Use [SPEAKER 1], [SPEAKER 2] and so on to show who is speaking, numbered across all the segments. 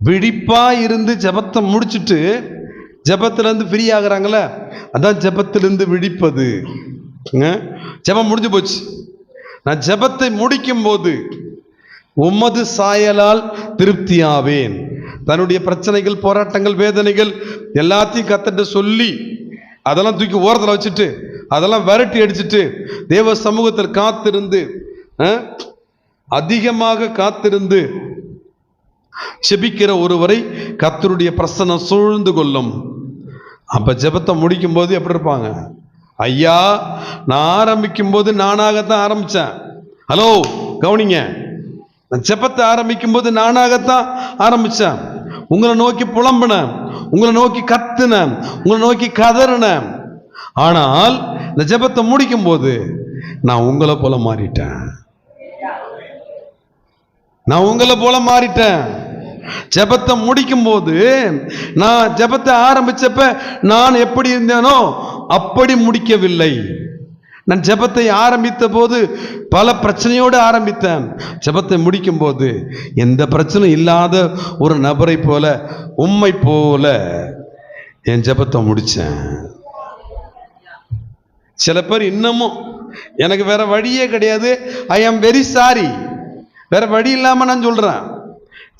[SPEAKER 1] விழிப்பா இருந்து ஜெபத்தை முடிச்சுட்டு ஜபத்திலேருந்து ஃப்ரீ ஆகுறாங்கள அதான் ஜபத்திலேருந்து விழிப்பது. ஜபம் ஜெபம் முடிஞ்சு போச்சு. நான் ஜெபத்தை முடிக்கும் போது உமது சாயலால் திருப்தியாவேன். தன்னுடைய பிரச்சனைகள் போராட்டங்கள் வேதனைகள் எல்லாத்தையும் கத்தட்ட சொல்லி அதெல்லாம் தூக்கி ஓரத்தில் வச்சுட்டு அதெல்லாம் விரட்டி அடிச்சுட்டு தேவ சமூகத்தில் காத்திருந்து அதிகமாக காத்திருந்து செபிக்கிற ஒருவரை கத்தருடைய பிரசனம் சூழ்ந்து கொள்ளும். அப்ப ஜெபத்தை முடிக்கும் போது எப்படி இருப்பாங்க? ஐயா நான் ஆரம்பிக்கும் போது நானாகத்தான் ஆரம்பிச்சேன். ஹலோ கவனிங்க. நான் ஜெபத்தை ஆரம்பிக்கும் போது நானாகத்தான் ஆரம்பிச்சேன். உங்களை நோக்கி புலம்பினேன். உங்களை நோக்கி கத்துனேன். உங்களை நோக்கி கதறினேன். ஆனால் இந்த ஜெபத்தை முடிக்கும் போது நான் உங்களை போல மாறிட்டேன். நான் உங்களை போல மாறிட்டேன். ஜெபத்தை முடிக்கும் போது நான் ஜெபத்தை ஆரம்பிச்சப்ப நான் எப்படி இருந்தேனோ அப்படி முடிக்கவில்லை. நான் ஜெபத்தை ஆரம்பித்த போது பல பிரச்சனையோடு ஆரம்பித்தேன். ஜெபத்தை முடிக்கும் போது எந்த பிரச்சனையும் இல்லாத ஒரு நபரை போல உண்மை போல என் ஜெபத்தை முடித்தேன். சில பேர் இன்னமும் எனக்கு வேற வழியே கிடையாது. ஐ ஆம் வெரி சாரி வேற வழி இல்லாமல் நான் சொல்கிறேன்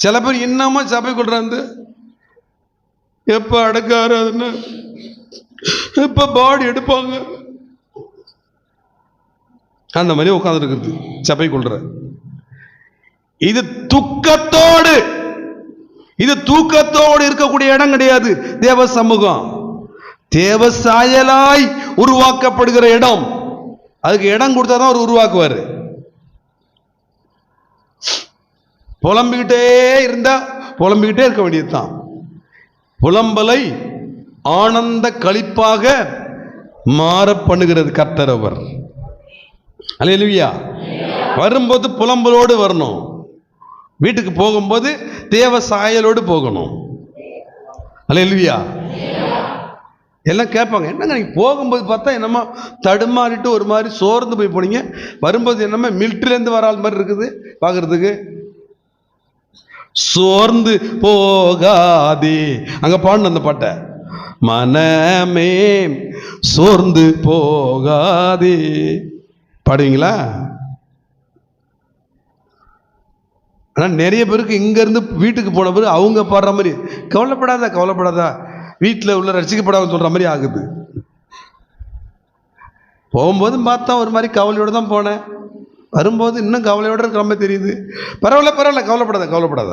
[SPEAKER 1] சில பேர் இன்னமும் சபை கொள்றாந்து எப்போ அடக்காருன்னு எப்போ பாடி எடுப்பாங்க? அந்த மாதிரி உட்காந்துருக்குது சபை கொள்ற இது துக்கத்தோடு இது தூக்கத்தோடு இருக்கக்கூடிய இடம் கிடையாது. தேவ சமூகம். தேவ சாயலாய் உருவாக்கப்படுகிற இடம். அதுக்கு இடம் கொடுத்தா தான் அவர் உருவாக்குவார். புலம்பிக்கிட்டே இருந்தா புலம்பிக்கிட்டே இருக்க வேண்டியதுதான். புலம்பலை ஆனந்த களிப்பாக மாற பண்ணுகிறது கர்த்தர் அவர். அல்லேலூயா. வரும்போது புலம்பலோடு வரணும். வீட்டுக்கு போகும்போது தேவ சாயலோடு போகணும். அலையலுவியா எல்லாம் கேட்பாங்க என்னங்க நீங்கள் போகும்போது பார்த்தா என்னமோ தடுமாறிட்டு ஒரு மாதிரி சோர்ந்து போய் போனீங்க. வரும்போது என்னமோ மில்ட்ரிலேருந்து வராத மாதிரி இருக்குது பார்க்குறதுக்கு. சோர்ந்து போகாதே. அங்கே பாடணும் அந்த பாட்டை. மனமே சோர்ந்து போகாதே. பாடுவீங்களா? ஆனால் நிறைய பேருக்கு இங்கேருந்து வீட்டுக்கு போன பிறகு அவங்க பாடுற மாதிரி கவலைப்படாதா கவலைப்படாதா. வீட்டில் உள்ள ரசிக்கப்படாத சொல்கிற மாதிரி ஆகுது. போகும்போது பார்த்தா ஒரு மாதிரி கவலையோடு தான் போனேன். வரும்போது இன்னும் கவலையோடு இருக்கிற மாதிரி தெரியுது. பரவாயில்ல பரவாயில்ல கவலைப்படாத கவலைப்படாத.